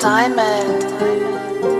Diamond.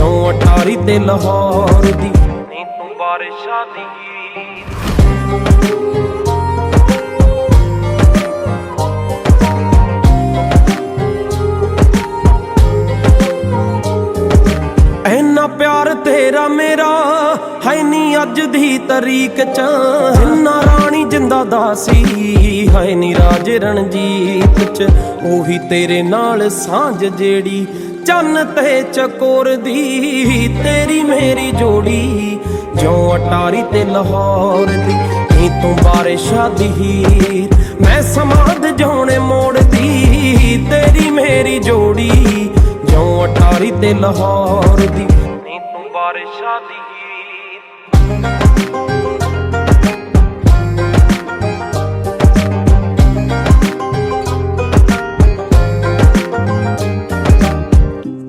ਜਿਉਂ ਅਟਾਰੀ ਤੇ ਲਾਹੌਰ ਦੀ। ਨੀ ਤੂੰ ਬਾਰਿਸ਼ਾਂ ਦੀ। ਐਨਾ ਪਿਆਰ ਤੇਰਾ ਮੇਰਾ ਹੈ ਨੀ ਅੱਜ ਦੀ ਤਰੀਕ ਚ। ਜਿੰਨਾ ਰਾਣੀ ਜਿੰਦਾ ਦਾਸੀ ਹੈ ਨੀ ਰਾਜ ਰਣਜੀਤ ਚ। ਉਹੀ ਤੇਰੇ ਨਾਲ ਸਾਂਝ ਜਿਹੜੀ ਚੰਨ ਤੇ ਚਕੋਰ ਦੀ, ਤੇਰੀ ਮੇਰੀ ਜੋੜੀ। ਜਿਉਂ ਅਟਾਰੀ ਤੇ ਲਾਹੌਰ ਦੀ, ਨੀ ਤੂੰ ਬਾਰਿਸ਼ਾਂ ਦੀ ਹੀਰ। ਮੈਂ ਸਮਾਦ ਜਾਉਣੇ ਮੋੜਦੀ ਤੇਰੀ ਮੇਰੀ ਜੋੜੀ। ਜਿਉਂ ਅਟਾਰੀ ਤੇ ਲਾਹੌਰ ਦੀ, ਨੀ ਤੂੰ ਬਾਰਿਸ਼ਾਂ ਦੀ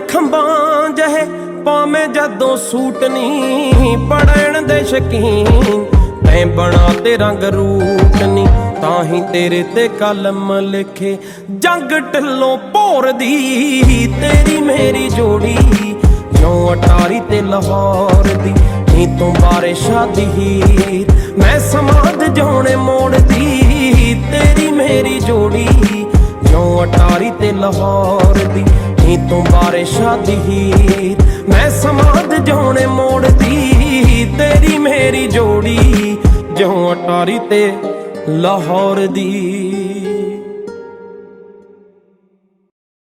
ਤਰ੍ਹਾਂ ਜਹੇ ਪਾਵੇਂ ਜਦੋਂ ਸੂਟ ਨਹੀਂ ਪੜਨ ਦੇ ਸ਼ਕੀਨ। ਤੈਂ ਬਣਾ ਤੇ ਰੰਗ ਰੂਟ ਨਹੀਂ ਤਾਂ ਹੀ ਤੇਰੇ ਤੇ ਕਲਮ ਲਿਖੇ ਜੰਗ ਢਿੱਲੋਂ ਭੋਰ ਦੀ ਤੇਰੀ ਮੇਰੀ ਜੋੜੀ ਜਿਉਂ ਅਟਾਰੀ ਤੇ ਲਾਹੌਰ ਦੀ ਨੀ ਤੂੰ ਬਾਰੇ ਸ਼ਾਦੀ ਹੀਰ। ਮੈਂ ਸਮਾਦ ਜਾਉਣੇ ਮੋੜਦੀ, ਤੇਰੀ ਮੇਰੀ ਜੋੜੀ ਜਿਉਂ ਅਟਾਰੀ ਤੇ ਲਾਹੌਰ ਦੀ ਨੀ ਤੂੰ ਬਾਰਿਸ਼ਾਂ ਦੀ ਮੈਂ ਸਮਾਦ ਜਾਉਣੇ ਮੋੜਦੀ ਤੇਰੀ ਮੇਰੀ ਜੋੜੀ ਜਿਉਂ ਅਟਾਰੀ ਤੇ ਲਾਹੌਰ ਦੀ।